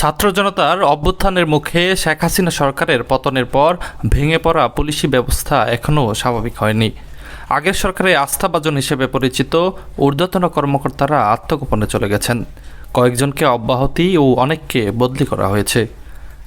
ছাত্র জনতার অভ্যুত্থানের মুখে শেখ হাসিনা সরকারের পতনের পর ভেঙে পড়া পুলিশি ব্যবস্থা এখনও স্বাভাবিক হয়নি। আগের সরকারের আস্থাভাজন হিসেবে পরিচিত ঊর্ধ্বতন কর্মকর্তারা আত্মগোপনে চলে গেছেন। কয়েকজনকে অব্যাহতি ও অনেককে বদলি করা হয়েছে।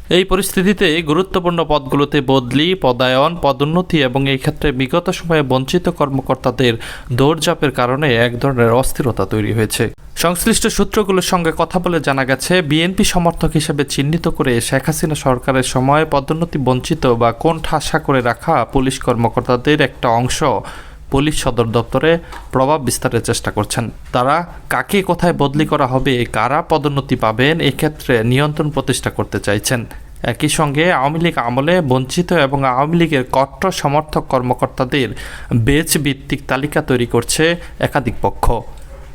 এই পরিস্থিতিতে গুরুত্বপূর্ণ পদগুলোতে বদলি, পদায়ন, পদোন্নতি এবং এই ক্ষেত্রে বিগত সময়ে বঞ্চিত কর্মকর্তাদের দৌড়ঝাঁপের কারণে এক ধরনের অস্থিরতা তৈরি হয়েছে। সংশ্লিষ্ট সূত্রগুলোর সঙ্গে কথা বলে জানা গেছে, বিএনপি সমর্থক হিসেবে চিহ্নিত করে শেখ হাসিনা সরকারের সময় পদোন্নতি বঞ্চিত বা কোন ঠাসা করে রাখা পুলিশ কর্মকর্তাদের একটা অংশ। পুলিশ সদর দপ্তরে প্রভাব বিস্তারের চেষ্টা করছেন। তারা কাকে কোথায় বদলি করা হবে, কারা পদোন্নতি পাবেন, এক্ষেত্রে নিয়ন্ত্রণ প্রতিষ্ঠা করতে চাইছেন। একই সঙ্গে আওয়ামী লীগ আমলে বঞ্চিত এবং আওয়ামী লীগের কট্ট সমর্থক কর্মকর্তাদের বেচ ভিত্তিক তালিকা তৈরি করছে একাধিক পক্ষ।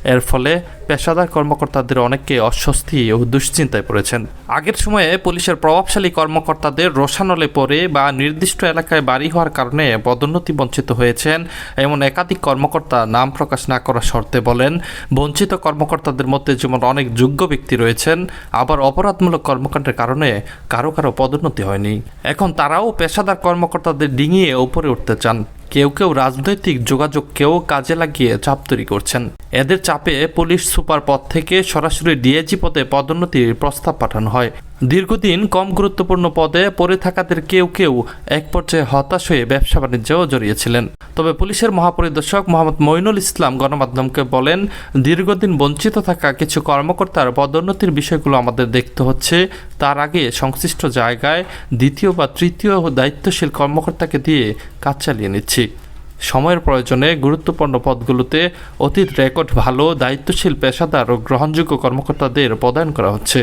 এর ফলে পেশাদার কর্মকর্তাদের অনেককে অস্বস্তি ও দুশ্চিন্তায় পড়েছেন। আগের সময়ে পুলিশের প্রভাবশালী কর্মকর্তাদের রোশানলে পড়ে বা নির্দিষ্ট এলাকায় বাড়ি হওয়ার কারণে পদোন্নতি বঞ্চিত হয়েছেন এমন একাধিক কর্মকর্তা নাম প্রকাশ না করার শর্তে বলেন, বঞ্চিত কর্মকর্তাদের মধ্যে যেমন অনেক যোগ্য ব্যক্তি রয়েছেন, আবার অপরাধমূলক কর্মকাণ্ডের কারণে কারও কারও পদোন্নতি হয়নি। এখন তারাও পেশাদার কর্মকর্তাদের ডিঙিয়ে উপরে উঠতে চান। কেউ কেউ রাজনৈতিক যোগাযোগকেও কাজে লাগিয়ে চাপ তৈরি করছেন। এদের চাপে পুলিশ সুপার পদ থেকে সরাসরি ডিএজি পদে পদোন্নতির প্রস্তাব পাঠানো হয়। দীর্ঘদিন কম গুরুত্বপূর্ণ পদে পড়ে থাকাদের কেউ কেউ এক পর্যায়ে হতাশ হয়ে ব্যবসা বাণিজ্যেও জড়িয়েছিলেন। তবে পুলিশের মহাপরিদর্শক মোহাম্মদ মইনুল ইসলাম গণমাধ্যমকে বলেন, দীর্ঘদিন বঞ্চিত থাকা কিছু কর্মকর্তার পদোন্নতির বিষয়গুলো আমাদের দেখতে হচ্ছে। তার আগে সংশ্লিষ্ট জায়গায় দ্বিতীয় বা তৃতীয় দায়িত্বশীল কর্মকর্তাকে দিয়ে কাজ চালিয়ে নিচ্ছি। সময়ের প্রয়োজনে গুরুত্বপূর্ণ পদগুলোতে অতীত রেকর্ড ভালো, দায়িত্বশীল, পেশাদার ও গ্রহণযোগ্য কর্মকর্তাদের প্রদান করা হচ্ছে।